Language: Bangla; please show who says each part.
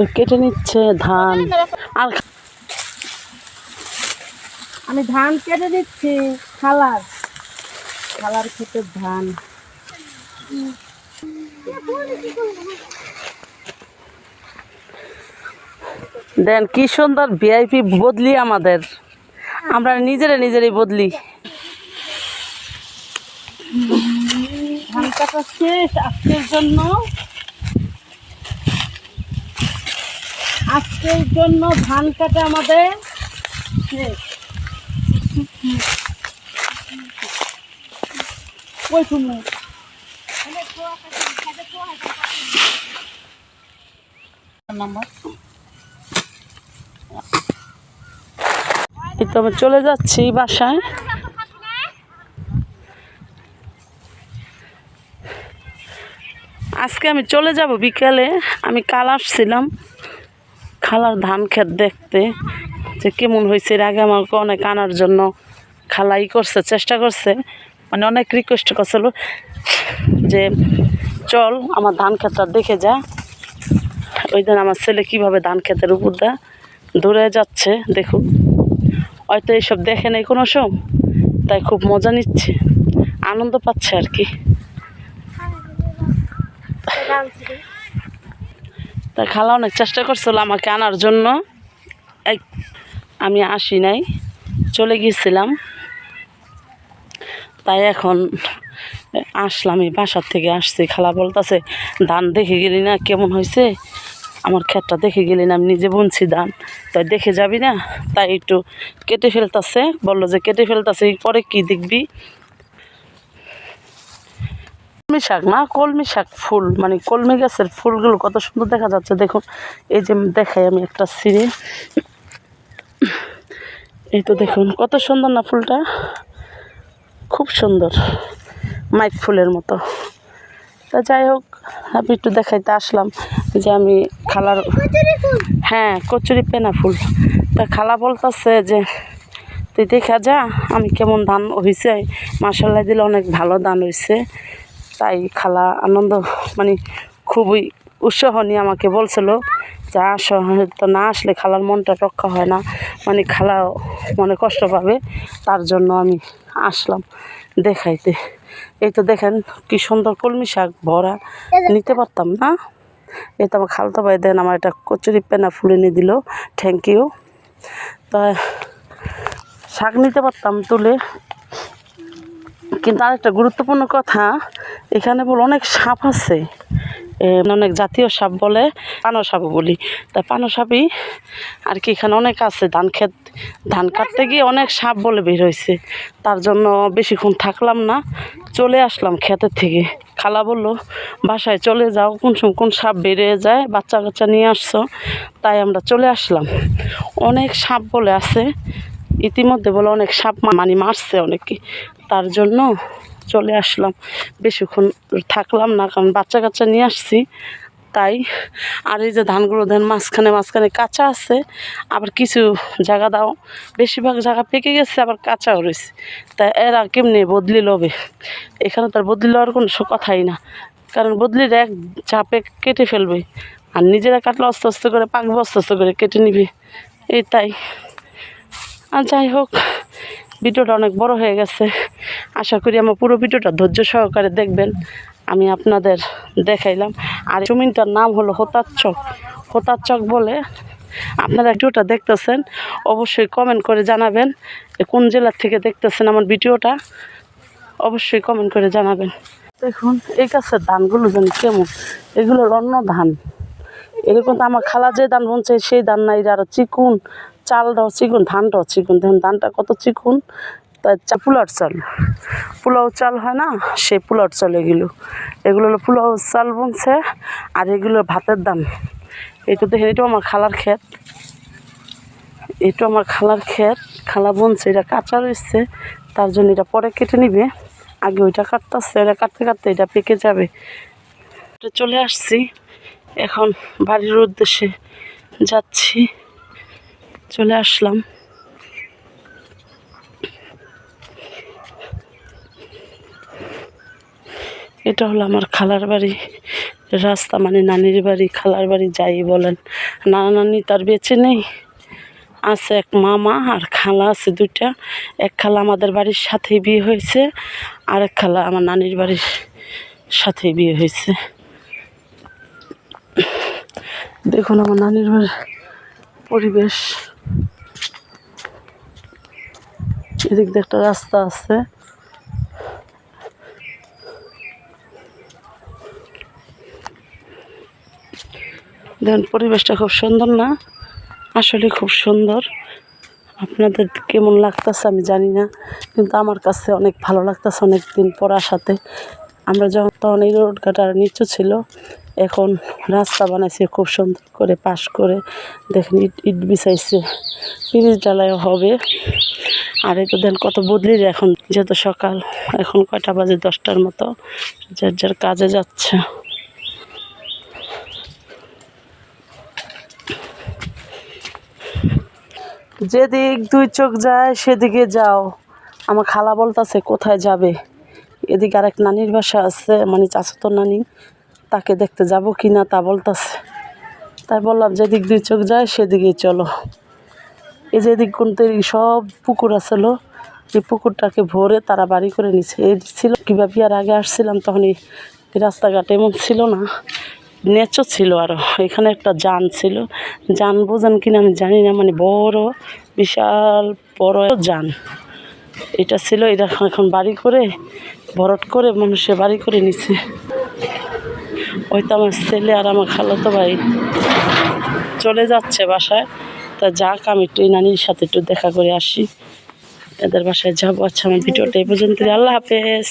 Speaker 1: তো কেটে নিচ্ছে ধান। আর
Speaker 2: আমি ধান কেটে দিচ্ছি খালার। খালার ক্ষেতের ধান।
Speaker 1: দেন কি সুন্দর ভিআইপি বদলি আমাদের। আমরা নিজেরা নিজেরাই বদলি।
Speaker 2: ধান কাটা শেষ আজকের জন্য। আজকের জন্য ধান কাটা আমাদের
Speaker 1: এই তো আমি চলে যাচ্ছি বাসায়। আজকে আমি চলে যাব বিকেলে। আমি কাল আসছিলাম। খালার ধান ক্ষেত দেখতে, যে কেমন হয়েছে, এর আগে আমাকে অনেক আনার জন্য খালাই করছে, চেষ্টা করছে। মানে অনেক রিকোয়েস্ট করছিল যে, চল আমার ধান ক্ষেতটা দেখে যা। ওই দিন আমার ছেলে কীভাবে ধান ক্ষেতের উপর দা দৌড়ে যাচ্ছে দেখুন হয়তো এইসব দেখে নেই কোনো সব তাই খুব মজা নিচ্ছে, আনন্দ পাচ্ছে আর কি। তাই খালা অনেক চেষ্টা করছিল আমাকে আনার জন্য। এক আমি আসি নাই, চলে গিয়েছিলাম। তাই এখন আসলাম, এই বাসার থেকে আসছি। খালা বলতেছে, ধান দেখে গেলি না, কেমন হয়েছে? আমার ক্ষেতটা দেখে গেলি না, আমি নিজে বুনছি ধান। তাই দেখে যাবি না? তাই একটু কেটে ফেলতাছে, বলল যে কেটে ফেলতাছে পরে কি দেখবি? কলমি শাক না কলমি শাক ফুল মানে কলমি গাছের ফুলগুলো কত সুন্দর দেখা যাচ্ছে। দেখুন এই যে দেখাই আমি একটা সিঁড়ি। এই তো দেখুন কত সুন্দর না ফুলটা? খুব সুন্দর মাইক ফুলের মতো। তা যাই হোক আমি একটু দেখাইতে আসলাম যে আমি খালার হ্যাঁ কচুরি পেনা ফুল। তা খালা বলতেছে যে তুই দেখা যা আমি কেমন ধান হয়েছে মাসাল্লাহ দিলে অনেক ভালো ধান হয়েছে তাই খালা আনন্দ মানে খুবই উৎসাহ নিয়ে আমাকে বলছিল যে আসো তো না আসলে খালার মনটা রক্ষা হয় না। মানে খালা মনে কষ্ট পাবে, তার জন্য আমি আসলাম দেখাইতে। এই তো দেখেন কি সুন্দর কলমি শাক ভরা, নিতে পারতাম না। এই তো আমার খালতো ভাই দেন আমার এটা কচুরি পেনা ফুল এনে দিল থ্যাংক ইউ তা শাক নিতে পারতাম তুলে কিন্তু আরেকটা গুরুত্বপূর্ণ কথা, এখানে বলে অনেক সাপ আছে। অনেক জাতীয় সাপ বলে পানো সাপও বলি। তা পানো সাপই আর কি এখানে অনেক আছে, ধান ক্ষেত, ধান কাটতে গিয়ে অনেক সাপ বলে বের হয়েছে। তার জন্য বেশিক্ষণ থাকলাম না, চলে আসলাম ক্ষেতের থেকে। খালা বলল, বাসায় চলে যাও, কোন সময় কোন সাপ বেরিয়ে যায়, বাচ্চা কাচ্চা নিয়ে আসছো। তাই আমরা চলে আসলাম। অনেক সাপ বলে আছে ইতিমধ্যে বলে অনেক সাপ মানে মারছে অনেকে। তার জন্য চলে আসলাম। বেশিক্ষণ থাকলাম না, কারণ বাচ্চা কাচ্চা নিয়ে আসছি। তাই আর এই যে ধানগুলো ধান মাঝখানে মাঝখানে কাঁচা আছে। আবার কিছু জায়গা দাও, বেশিরভাগ জায়গা পেকে গেছে, আবার কাঁচাও রয়েছে। তাই এরা কেমনি বদলি লবে? এখানে তার বদলি লওয়ার কোনো কথাই না। কারণ বদলির এক চাপে কেটে ফেলবে। আর নিজেরা কাটলে আস্তে আস্তে করে, পাকবে আস্তে করে কেটে নিবে। এই তাই আর যাই হোক, ভিডিওটা অনেক বড় হয়ে গেছে। আশা করি আমার পুরো ভিডিওটা ধৈর্য সহকারে দেখবেন। আমি আপনাদের দেখাইলাম। আর জমিনটার নাম হলো হোতার চক। চক বলে আপনারা ভিডিওটা দেখতেছেন, অবশ্যই কমেন্ট করে জানাবেন কোন জেলার থেকে দেখতেছেন আমার ভিডিওটা। অবশ্যই কমেন্ট করে জানাবেন। দেখুন, এই গাছের ধানগুলো যেন কেমন। এগুলো অন্য ধান এরকম তো আমার খালা যে ধান বলছে সেই ধান না এটা আরও চিকুন চালটাও চিকুন ধানটাও চিকুন। দেখুন, ধানটা কত চিকুন। তা চা পোলার চাল। পোলাও চাল হয় না? সেই পোলার চাল এগুলো। এগুলো হলো পোলাও চাল বলছে, আর এগুলো ভাতের দাম। এটা দেখেন, এটাও আমার খালার ক্ষেত। এটা আমার খালার ক্ষেত। খালা বনছে এটা কাঁচা রয়েছে, তার জন্য এটা পরে কেটে নিবে। আগে ওইটা কাটতেছে, এটা কাটতে কাটতে এটা পেকে যাবে। চলে আসছি। এখন বাড়ির উদ্দেশ্যে যাচ্ছি। চলে আসলাম। এটা হলো আমার খালার বাড়ি। রাস্তা মানে নানির বাড়ি, খালার বাড়ি যাই বলেন। নানা নানি তার বেঁচে নেই, আছে এক মামা আর খালা আছে দুইটা। এক খালা আমাদের বাড়ির সাথেই বিয়ে হয়েছে, আর এক খালা আমার নানির বাড়ির সাথেই বিয়ে হয়েছে। দেখুন আমার নানির বাড়ির পরিবেশ। এদিক দিয়ে একটা রাস্তা আছে। দেখুন পরিবেশটা খুব সুন্দর না? আসলে খুব সুন্দর। আপনাদের কেমন লাগতেছে আমি জানি না, কিন্তু আমার কাছে অনেক ভালো লাগতেছে অনেক দিন পর আসাতে। আমরা যখন তখন এই রোড নিচু ছিল, এখন রাস্তা বানাইছে খুব সুন্দর করে, পাশ করে। দেখেন, ইট ইট বিছাইছে। পিরিচ ডালাইও হবে। আর এই তো দেন কত বদলির এখন। যেহেতু সকাল, এখন কয়টা বাজে? দশটার মতো। যার যার কাজে যাচ্ছে। যেদিক দুই চোখ যায়, সেদিকে যাও। আমার খালা বলতাছে, কোথায় যাবে? এদিকে আরেক নানির বাসা আছে মানে চাচাতো নানি। তাকে দেখতে যাব কি না তা বলতাছে। তাই বললাম, যেদিক দুই চোখ যায় সেদিকেই চলো। এই যে এদিক কোনতে সব পুকুর আছিল এই পুকুরটাকে ভরে তারা বাড়ি করে নিছে। এই ছিল, কীভাবে আর আগে আসছিলাম তখন এই এই রাস্তাঘাট এমন ছিল না, নেচো ছিল আরও এখানে একটা যান ছিল। যান বোঝেন কিনা আমি জানি না মানে বড়, বিশাল, বড় যান। এটা ছিল এটা এখন বাড়ি করে ভরট করে মানুষে বাড়ি করে নিছে। ওই তো আমার ছেলে আর আমার খালাতো ভাই চলে যাচ্ছে বাসায়। তা যাক, আমি একটু নানির সাথে একটু দেখা করে আসি। এদের বাসায় যাব। আচ্ছা আমার ভিডিওটা এই পর্যন্ত আল্লাহ হাফেজ।